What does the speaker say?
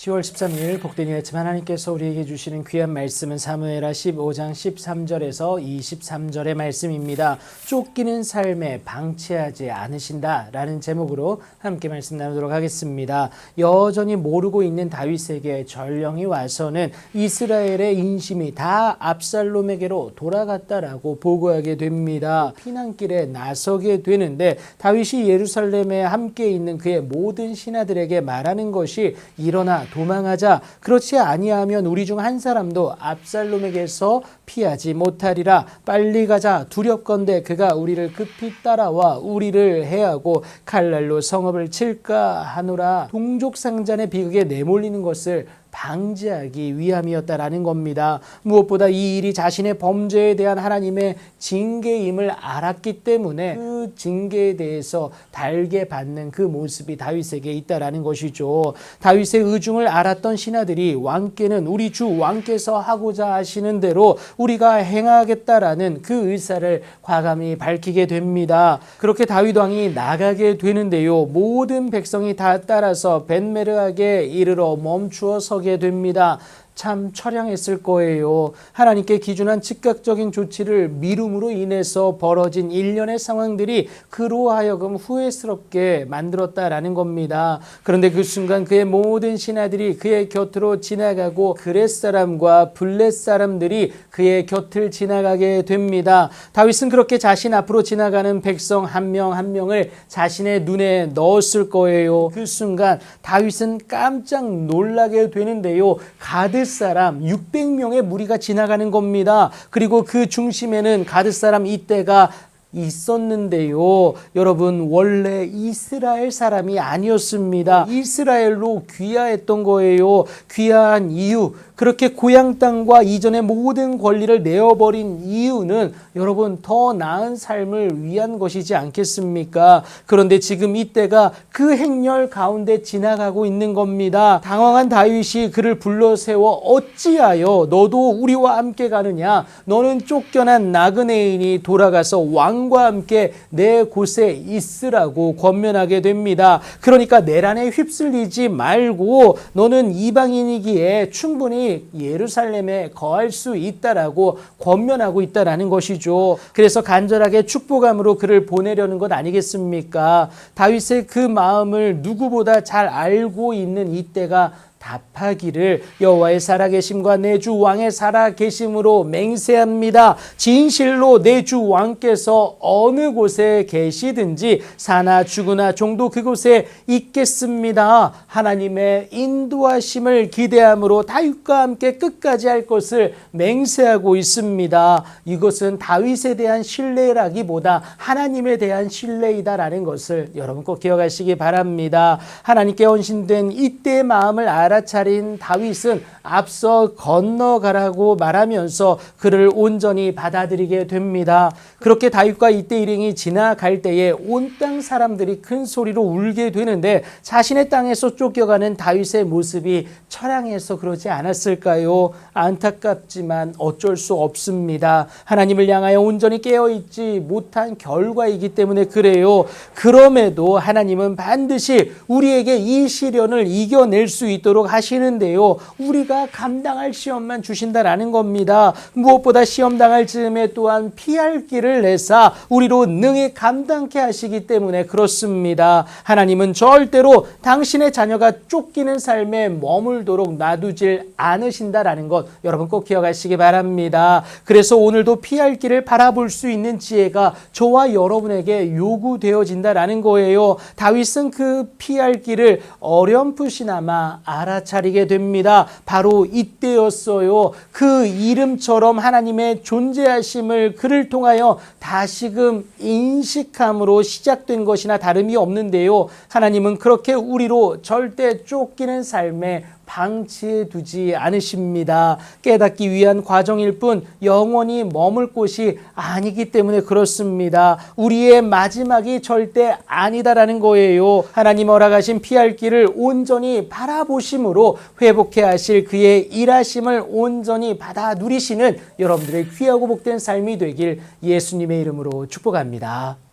10월 13일 복된 이 아침 하나님께서 우리에게 주시는 귀한 말씀은 사무엘하 15장 13절에서 23절의 말씀입니다. 쫓기는 삶에 방치하지 않으신다라는 제목으로 함께 말씀 나누도록 하겠습니다. 여전히 모르고 있는 다윗에게 전령이 와서는 이스라엘의 인심이 다 압살롬에게로 돌아갔다라고 보고하게 됩니다. 피난길에 나서게 되는데 다윗이 예루살렘에 함께 있는 그의 모든 신하들에게 말하는 것이 일어나 도망하자. 그렇지 아니하면 우리 중 한 사람도 압살롬에게서 피하지 못하리라. 빨리 가자. 두렵건대 그가 우리를 급히 따라와 우리를 해하고 칼날로 성읍을 칠까 하노라. 동족 상잔의 비극에 내몰리는 것을 방지하기 위함이었다라는 겁니다. 무엇보다 이 일이 자신의 범죄에 대한 하나님의 징계임을 알았기 때문에 그 징계에 대해서 달게 받는 그 모습이 다윗에게 있다라는 것이죠. 다윗의 의중을 알았던 신하들이 왕께는 우리 주 왕께서 하고자 하시는 대로 우리가 행하겠다라는 그 의사를 과감히 밝히게 됩니다. 그렇게 다윗 왕이 나가게 되는데요. 모든 백성이 다 따라서 벤메르하게 이르러 멈추어 서게 됩니다. 참 처량했을 거예요. 하나님께 기준한 즉각적인 조치를 미룸으로 인해서 벌어진 일련의 상황들이 그로 하여금 후회스럽게 만들었다라는 겁니다. 그런데 그 순간 그의 모든 신하들이 그의 곁으로 지나가고 그렛 사람과 블렛 사람들이 그의 곁을 지나가게 됩니다. 다윗은 그렇게 자신 앞으로 지나가는 백성 한 명한 명을 자신의 눈에 넣었을 거예요. 그 순간 다윗은 깜짝 놀라게 되는데요. 가드 사람 600명의 무리가 지나가는 겁니다. 그리고 그 중심에는 가드 사람 이때가 있었는데요. 여러분, 원래 이스라엘 사람이 아니었습니다. 이스라엘로 귀화했던 거예요. 귀화한 이유, 그렇게 고향 땅과 이전의 모든 권리를 내어버린 이유는 여러분 더 나은 삶을 위한 것이지 않겠습니까? 그런데 지금 이때가 그 행렬 가운데 지나가고 있는 겁니다. 당황한 다윗이 그를 불러 세워 어찌하여 너도 우리와 함께 가느냐? 너는 쫓겨난 나그네인이 돌아가서 왕과 함께 내 곳에 있으라고 권면하게 됩니다. 그러니까 내란에 휩쓸리지 말고 너는 이방인이기에 충분히 예루살렘에 거할 수 있다라고 권면하고 있다라는 것이죠. 그래서 간절하게 축복함으로 그를 보내려는 것 아니겠습니까? 다윗의 그 마음을 누구보다 잘 알고 있는 이때가 답하기를 여호와의 살아계심과 내 주 왕의 살아계심으로 맹세합니다. 진실로 내 주 왕께서 어느 곳에 계시든지 사나 죽으나 종도 그곳에 있겠습니다. 하나님의 인도하심을 기대함으로 다윗과 함께 끝까지 할 것을 맹세하고 있습니다. 이것은 다윗에 대한 신뢰라기보다 하나님에 대한 신뢰이다라는 것을 여러분 꼭 기억하시기 바랍니다. 하나님께 헌신된 이때의 마음을 알아 차린 다윗은 앞서 건너가라고 말하면서 그를 온전히 받아들이게 됩니다. 그렇게 다윗과 이때 일행이 지나갈 때에 온 땅 사람들이 큰 소리로 울게 되는데 자신의 땅에서 쫓겨가는 다윗의 모습이 처량해서 그러지 않았을까요? 안타깝지만 어쩔 수 없습니다. 하나님을 향하여 온전히 깨어있지 못한 결과이기 때문에 그래요. 그럼에도 하나님은 반드시 우리에게 이 시련을 이겨낼 수 있도록 하시는데요. 우리가 감당할 시험만 주신다라는 겁니다. 무엇보다 시험 당할 즈음에 또한 피할 길을 내사 우리로 능히 감당케 하시기 때문에 그렇습니다. 하나님은 절대로 당신의 자녀가 쫓기는 삶에 머물도록 놔두질 않으신다라는 것 여러분 꼭 기억하시기 바랍니다. 그래서 오늘도 피할 길을 바라볼 수 있는 지혜가 저와 여러분에게 요구되어진다라는 거예요. 다윗은 그 피할 길을 어렴풋이나마 알아차리게 됩니다. 바로 이때였어요. 그 이름처럼 하나님의 존재하심을 그를 통하여 다시금 인식함으로 시작된 것이나 다름이 없는데요. 하나님은 그렇게 우리로 절대 쫓기는 삶에 방치해 두지 않으십니다. 깨닫기 위한 과정일 뿐 영원히 머물 곳이 아니기 때문에 그렇습니다. 우리의 마지막이 절대 아니다라는 거예요. 하나님 허락하신 피할 길을 온전히 바라보심으로 회복해 하실 그의 일하심을 온전히 받아 누리시는 여러분들의 귀하고 복된 삶이 되길 예수님의 이름으로 축복합니다.